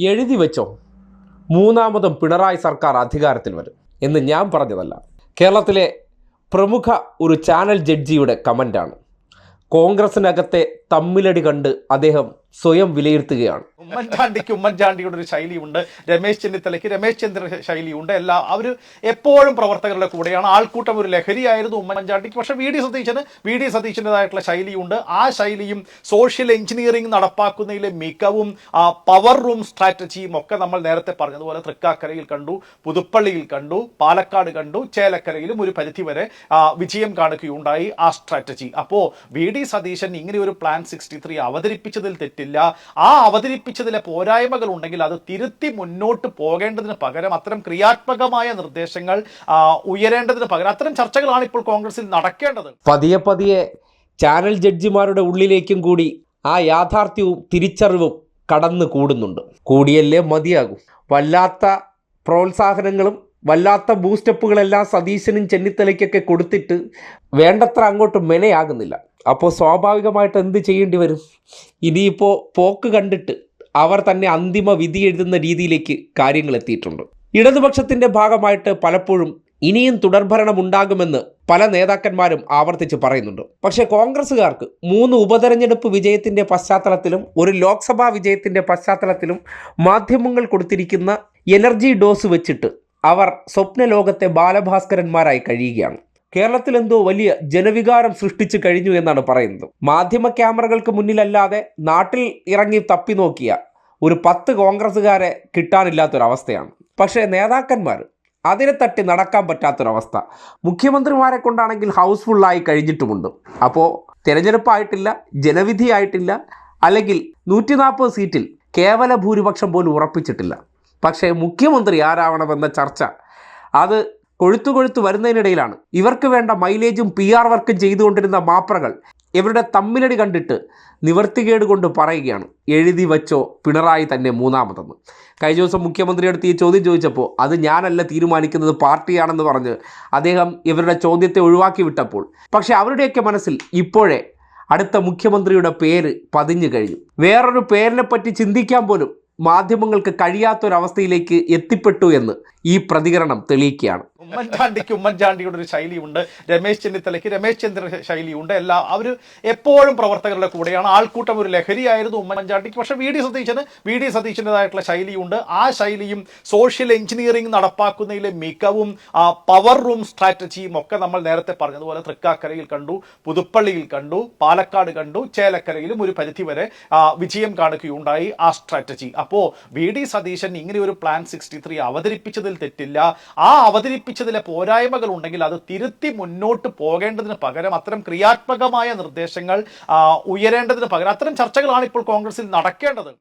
എഴുതി വെച്ചോ. മൂന്നാമതും പിണറായി സർക്കാർ അധികാരത്തിൽ വരും. എന്ന് ഞാൻ പറഞ്ഞതല്ല. കേരളത്തിലെ പ്രമുഖ ഒരു ചാനൽ ജഡ്ജിയുടെ കമന്റാണ് കോൺഗ്രസിനകത്തെ തമ്മിലടി കണ്ട് അദ്ദേഹം സ്വയം വിലയിരുത്തുകയാണ്. ഉമ്മൻചാണ്ടിക്ക് ഉമ്മൻചാണ്ടിയുടെ ഒരു ശൈലിയുണ്ട് രമേശ് ചെന്നിത്തലയ്ക്ക് രമേശ് ചന്ദ്ര ശൈലിയുണ്ട്. എല്ലാ അവർ എപ്പോഴും പ്രവർത്തകരുടെ കൂടെയാണ്. ആൾക്കൂട്ടം ഒരു ലഹരിയായിരുന്നു ഉമ്മൻചാണ്ടിക്ക്. പക്ഷേ വി. ഡി. സതീശന് വി. ഡി. സതീശന്റെതായിട്ടുള്ള ശൈലിയുണ്ട്. ആ ശൈലിയും സോഷ്യൽ എഞ്ചിനീയറിംഗ് നടപ്പാക്കുന്നതിലെ മികവും ആ പവർ റൂം സ്ട്രാറ്റജിയും ഒക്കെ നമ്മൾ നേരത്തെ പറഞ്ഞതുപോലെ തൃക്കാക്കരയിൽ കണ്ടു പുതുപ്പള്ളിയിൽ കണ്ടു പാലക്കാട് കണ്ടു ചേലക്കരയിലും ഒരു പരിധിവരെ വിജയം കാണുകയുണ്ടായി ആ സ്ട്രാറ്റജി. അപ്പോൾ വി. ഡി. സതീശൻ ഇങ്ങനെ ഒരു പ്ലാൻ സിക്സ്റ്റി ത്രീ അവതരിപ്പിച്ചതിൽ തെറ്റില്ല. ആ അവതരിപ്പിച്ചതിലെ പോരായ്മകൾ ഉണ്ടെങ്കിൽ അത് തിരുത്തി മുന്നോട്ട് പോകേണ്ടതിന് പകരം അത്തരം ക്രിയാത്മകമായ നിർദ്ദേശങ്ങൾ ഉയരേണ്ടതിന് പകരം അത്തരം ചർച്ചകളാണ് ഇപ്പോൾ കോൺഗ്രസിൽ നടക്കേണ്ടത്. പതിയെ പതിയെ ചാനൽ ജഡ്ജിമാരുടെ ഉള്ളിലേക്കും കൂടി ആ യാഥാർത്ഥ്യവും തിരിച്ചറിവും കടന്നു കൂടുന്നുണ്ട്. കൂടിയല്ലേ മതിയാകും. വല്ലാത്ത പ്രോത്സാഹനങ്ങളും വല്ലാത്ത ബൂസ്റ്റപ്പുകളെല്ലാം സതീശനും ചെന്നിത്തലയ്ക്കൊക്കെ കൊടുത്തിട്ട് വേണ്ടത്ര അങ്ങോട്ട് മെനയാകുന്നില്ല. അപ്പോൾ സ്വാഭാവികമായിട്ട് എന്ത് ചെയ്യേണ്ടി വരും? ഇനിയിപ്പോൾ പോക്ക് കണ്ടിട്ട് അവർ തന്നെ അന്തിമ വിധി എഴുതുന്ന രീതിയിലേക്ക് കാര്യങ്ങൾ എത്തിയിട്ടുണ്ട്. ഇടതുപക്ഷത്തിന്റെ ഭാഗമായിട്ട് പലപ്പോഴും ഇനിയും തുടർഭരണം ഉണ്ടാകുമെന്ന് പല നേതാക്കന്മാരും ആവർത്തിച്ച് പറയുന്നുണ്ട്. പക്ഷേ കോൺഗ്രസ്സുകാർക്ക് മൂന്ന് ഉപതെരഞ്ഞെടുപ്പ് വിജയത്തിന്റെ പശ്ചാത്തലത്തിലും ഒരു ലോക്സഭാ വിജയത്തിന്റെ പശ്ചാത്തലത്തിലും മാധ്യമങ്ങൾ കൊടുത്തിരിക്കുന്ന എനർജി ഡോസ് വെച്ചിട്ട് അവർ സ്വപ്ന ലോകത്തെ ബാലഭാസ്കരന്മാരായി കഴിയുകയാണ്. കേരളത്തിൽ എന്തോ വലിയ ജനവികാരം സൃഷ്ടിച്ചു കഴിഞ്ഞു എന്നാണ് പറയുന്നത്. മാധ്യമ ക്യാമറകൾക്ക് മുന്നിലല്ലാതെ നാട്ടിൽ ഇറങ്ങി തപ്പി നോക്കിയ ഒരു പത്ത് കോൺഗ്രസ്സുകാരെ കിട്ടാനില്ലാത്തൊരവസ്ഥയാണ്. പക്ഷേ നേതാക്കന്മാർ അതിനെ തട്ടി നടക്കാൻ പറ്റാത്തൊരവസ്ഥ. മുഖ്യമന്ത്രിമാരെ കൊണ്ടാണെങ്കിൽ ഹൗസ്ഫുള്ളായി കഴിഞ്ഞിട്ടുമുണ്ട്. അപ്പോൾ തിരഞ്ഞെടുപ്പായിട്ടില്ല ജനവിധിയായിട്ടില്ല അല്ലെങ്കിൽ നൂറ്റി നാൽപ്പത് സീറ്റിൽ കേവല ഭൂരിപക്ഷം പോലും ഉറപ്പിച്ചിട്ടില്ല. പക്ഷേ മുഖ്യമന്ത്രി ആരാവണമെന്ന ചർച്ച അത് കൊഴുത്തു കൊഴുത്തു വരുന്നതിനിടയിലാണ്. ഇവർക്ക് വേണ്ട മൈലേജും പി ആർ വർക്കും ചെയ്തുകൊണ്ടിരുന്ന മാപ്രകൾ ഇവരുടെ തമ്മിലടി കണ്ടിട്ട് നിവർത്തികേട് കൊണ്ട് പറയുകയാണ്. എഴുതി വച്ചോ പിണറായി തന്നെ മൂന്നാമതെന്ന്. കഴിഞ്ഞ ദിവസം മുഖ്യമന്ത്രിയെടുത്ത് ഈ ചോദ്യം ചോദിച്ചപ്പോൾ അത് ഞാനല്ല തീരുമാനിക്കുന്നത് പാർട്ടിയാണെന്ന് പറഞ്ഞ് അദ്ദേഹം ഇവരുടെ ചോദ്യത്തെ ഒഴിവാക്കി വിട്ടപ്പോൾ. പക്ഷേ അവരുടെയൊക്കെ മനസ്സിൽ ഇപ്പോഴേ അടുത്ത മുഖ്യമന്ത്രിയുടെ പേര് പതിഞ്ഞു കഴിഞ്ഞു. വേറൊരു പേരിനെ പറ്റി ചിന്തിക്കാൻ പോലും മാധ്യമങ്ങൾക്ക് കഴിയാത്തൊരവസ്ഥയിലേക്ക് എത്തിപ്പെട്ടു എന്ന് ഈ പ്രതികരണം തെളിയിക്കുകയാണ്. ഉമ്മൻചാണ്ടിക്ക് ഉമ്മൻചാണ്ടിയുടെ ഒരു ശൈലിയുണ്ട് രമേശ് ചെന്നിത്തലയ്ക്ക് രമേശ് ചന്ദ്ര ശൈലിയുണ്ട്. എല്ലാ അവർ എപ്പോഴും പ്രവർത്തകരുടെ കൂടെയാണ്. ആൾക്കൂട്ടം ഒരു ലഹരിയായിരുന്നു ഉമ്മൻചാണ്ടിക്ക്. പക്ഷേ വി. ഡി. സതീശന് വി. ഡി. സതീശന്റെതായിട്ടുള്ള ശൈലിയുണ്ട്. ആ ശൈലിയും സോഷ്യൽ എഞ്ചിനീയറിംഗ് നടപ്പാക്കുന്നതിലെ മികവും ആ പവർ റൂം സ്ട്രാറ്റജിയും ഒക്കെ നമ്മൾ നേരത്തെ പറഞ്ഞതുപോലെ തൃക്കാക്കരയിൽ കണ്ടു പുതുപ്പള്ളിയിൽ കണ്ടു പാലക്കാട് കണ്ടു ചേലക്കരയിലും ഒരു പരിധിവരെ വരെ വിജയം കാണുകയുണ്ടായി ആ സ്ട്രാറ്റജി. അപ്പോൾ വി ഡി സതീശൻ ഇങ്ങനെ ഒരു പ്ലാൻ സിക്സ്റ്റി ത്രീ അവതരിപ്പിച്ചതിൽ തെറ്റില്ല. ആ അവതരിപ്പിച്ചതിലെ പോരായ്മകൾ ഉണ്ടെങ്കിൽ അത് തിരുത്തി മുന്നോട്ട് പോകേണ്ടതിന് പകരം അത്തരം ക്രിയാത്മകമായ നിർദ്ദേശങ്ങൾ ഉയരേണ്ടതിന് പകരം അത്തരം ചർച്ചകളാണ് ഇപ്പോൾ കോൺഗ്രസിൽ നടക്കേണ്ടത്.